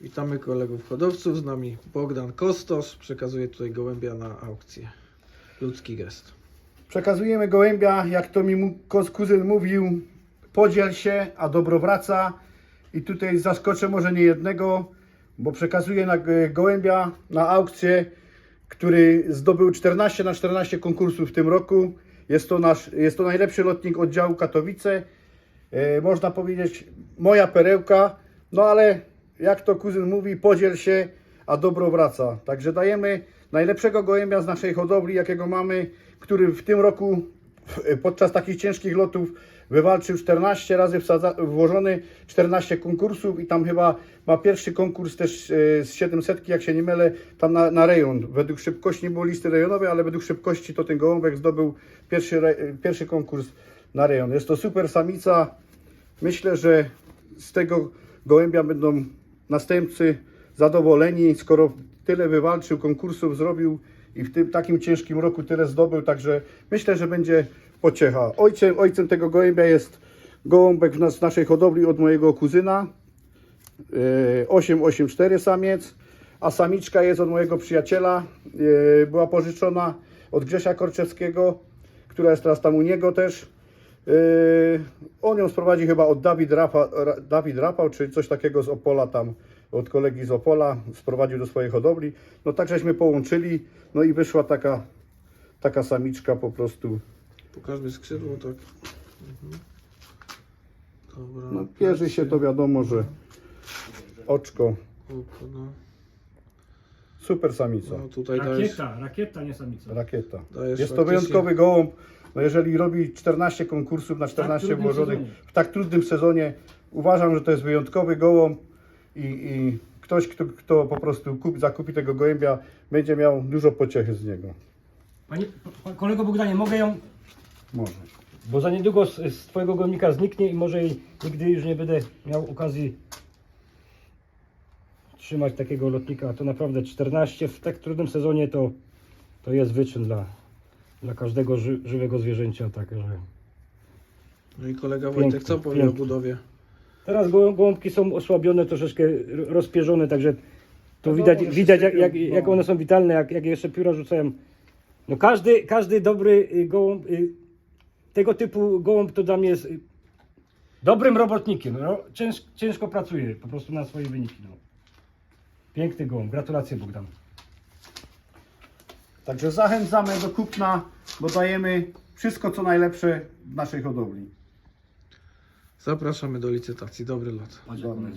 Witamy kolegów hodowców, z nami Bogdan Kostos, przekazuje tutaj gołębia na aukcję. Ludzki gest. Przekazujemy gołębia, jak to mi kuzyn mówił, podziel się, a dobro wraca. I tutaj zaskoczę może nie jednego, bo przekazuję na g- gołębia na aukcję, który zdobył 14 na 14 konkursów w tym roku. Jest to, nasz, jest to najlepszy lotnik oddziału Katowice. E, można powiedzieć moja perełka, no ale jak to kuzyn mówi, podziel się, a dobro wraca. Także dajemy najlepszego gołębia z naszej hodowli, jakiego mamy, który w tym roku podczas takich ciężkich lotów wywalczył 14 razy włożony 14 konkursów i tam chyba ma pierwszy konkurs też e, z 700, jak się nie mylę, tam na, na rejon. Według szybkości nie było listy rejonowej, ale według szybkości to ten gołąbek zdobył pierwszy, pierwszy konkurs na rejon. Jest to super samica. Myślę, że z tego gołębia będą następcy zadowoleni, skoro tyle wywalczył, konkursów zrobił i w tym takim ciężkim roku tyle zdobył, także myślę, że będzie pociecha. Ojcem, ojcem tego gołębia jest gołąbek w nas, w naszej hodowli od mojego kuzyna, e, 884 samiec, a samiczka jest od mojego przyjaciela, e, była pożyczona od Grzesia Korczewskiego, która jest teraz tam u niego też. Yy, on ją sprowadzi chyba od Dawid, Rafa, Ra, Dawid Rafał, czy coś takiego z Opola tam, od kolegi z Opola, sprowadził do swojej hodowli. No tak żeśmy połączyli, no i wyszła taka, taka samiczka po prostu. Pokażmy skrzydło, tak. Mhm. Dobra. No pierzy się to wiadomo, że oczko, no. super samica, no tutaj dajesz, Rakieta, rakieta, nie samica. rakieta. dajesz Jest to faktycznie- wyjątkowy gołąb, no jeżeli robi 14 konkursów na 14 trudnym włożonych w tak trudnym sezonie, uważam, że to jest wyjątkowy gołąb i, i ktoś, kto, kto po prostu kup, zakupi tego gołębia, będzie miał dużo pociechy z niego. Panie, pa- kolego Bogdanie, mogę ją, Może. bo za niedługo z, z twojego gomnika zniknie i może jej nigdy już nie będę miał okazji trzymać takiego lotnika. To naprawdę 14 w tak trudnym sezonie to, to jest wyczyn dla, dla każdego ży, żywego zwierzęcia. Także. No i kolega Wojtek, co powie o budowie? Teraz gołą- gołąbki są osłabione, troszeczkę rozpierzone, także to No widać, dobrze, widać jak, sypią, jak, no. jak one są witalne, jak, jak jeszcze pióra rzucają. No każdy, każdy dobry y, gołąb, y, tego typu gołąb to dla mnie jest y, dobrym robotnikiem. No, cięż, ciężko pracuje po prostu na swoje wyniki. No. Piękny gołąb, gratulacje Bogdan. Także zachęcamy do kupna, bo dajemy wszystko co najlepsze w naszej hodowli. Zapraszamy do licytacji. Dobry lot. Dobra.